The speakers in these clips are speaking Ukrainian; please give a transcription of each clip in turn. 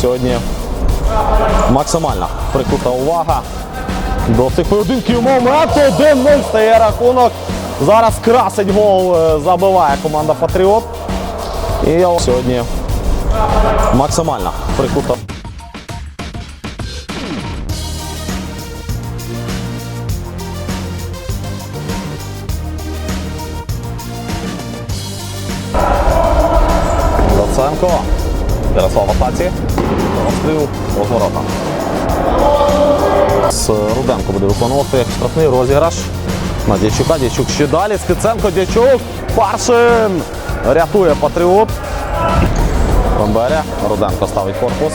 Сьогодні максимальна прикута увага до цих поєдинків. Момент 1-0 стає рахунок. Зараз красить гол е, забиває команда Патріот. І сьогодні максимальна прикута. Доценко. Ярослав атаці. Розкрив розворота. З Руденко буде виконувати штрафний розіграш на Дячука. Дячук ще далі. Скиценко, Дячук. Паршин. Рятує Патріот. Бомберя. Руденко ставить корпус.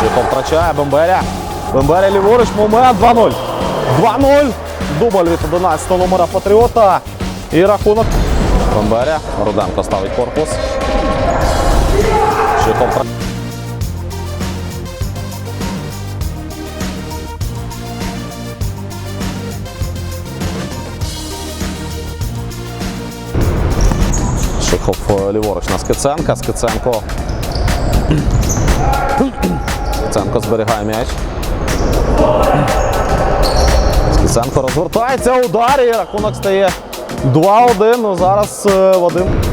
Шихов втрачає. Бомберя. Бомберя ліворуч. Момент 2-0. 2-0. Дубль від 11 номера Патріота. І рахунок. Бомберя. Руденко ставить корпус. Втрачає. Шихов е, ліворуч на Скиценка. Скиценко. Скиценко зберігає м'яч. Скиценко розвертається, удар і рахунок стає 2-1. Ну зараз е, Вадим.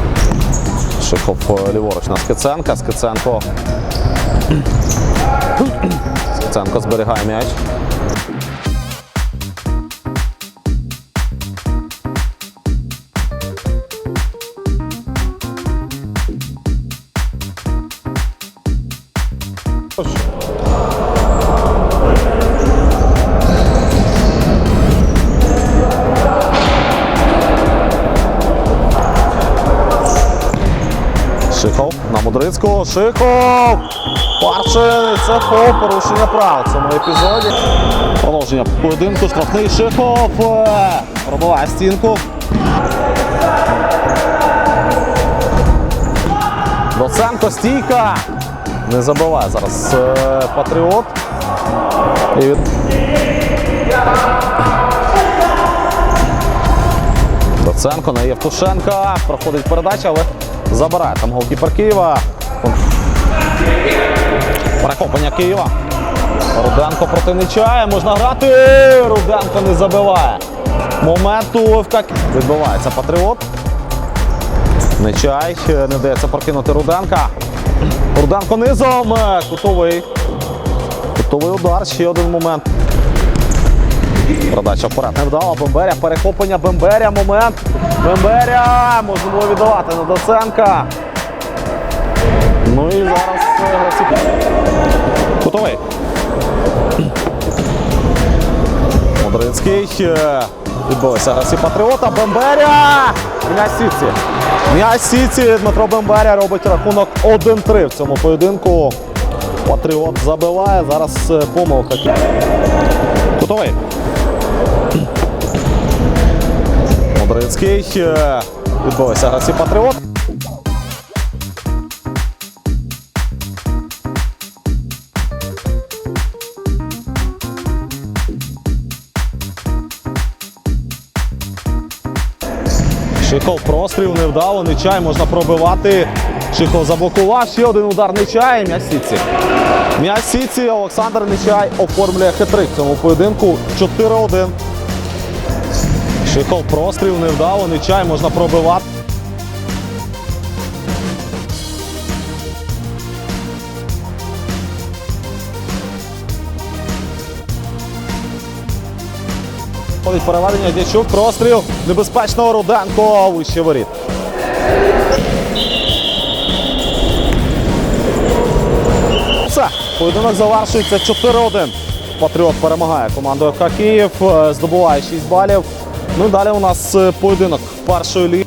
Шихов хоп ліворуч на Скиценка. Скиценко. Скиценко зберігає м'яч. Мудрицького. Шихов! Паршин! Це фол, порушення прав в цьому епізоді. Продовження поєдинку. Штрафний Шихов. е, Пробиває стінку. Доценко стійка. Не забиває зараз е, Патріот. І від... Доценко на Євтушенка. Проходить передача, але забирає там голкіпер Києва. Перехоплення Києва. Руденко проти Нечая. Можна грати. Руденко не забиває. Момент у ОФК. Відбувається Патріот. Нечай. Не дається прокинути Руденка. Руденко низом. Е, Кутовий. Кутовий удар. Ще один момент. Передача вперед не вдала. Бемберя. Перехоплення Бемберя. Момент. Бемберя. Було віддавати на Доценка. Ну і зараз е, гравці. Кутовий. Модринський. е, Відбулися гравці Патріота. Бемберя. М'яч Сіці. М'яч Сіці. Дмитро Бемберя робить рахунок 1-3 в цьому поєдинку. Патріот забиває. Зараз е, помилка. Кутовий. Модрицький. е, Відбулися гравці Патріот. Шихов простріл невдало, Нечай можна пробивати. Шихов заблокував, ще один удар Нечай, м'яч Сіці. М'яч Сіці, Олександр Нечай оформлює хитрик в цьому поєдинку 4-1. Шихов простріл невдало, Нечай можна пробивати. Ходить переведення Дячук, простріл небезпечного Руденко вище воріт. Все, поєдинок завершується 4-1. Патріот перемагає команду ФК Київ, е, здобуває 6 балів. Ну далі у нас е, поєдинок першої ліги.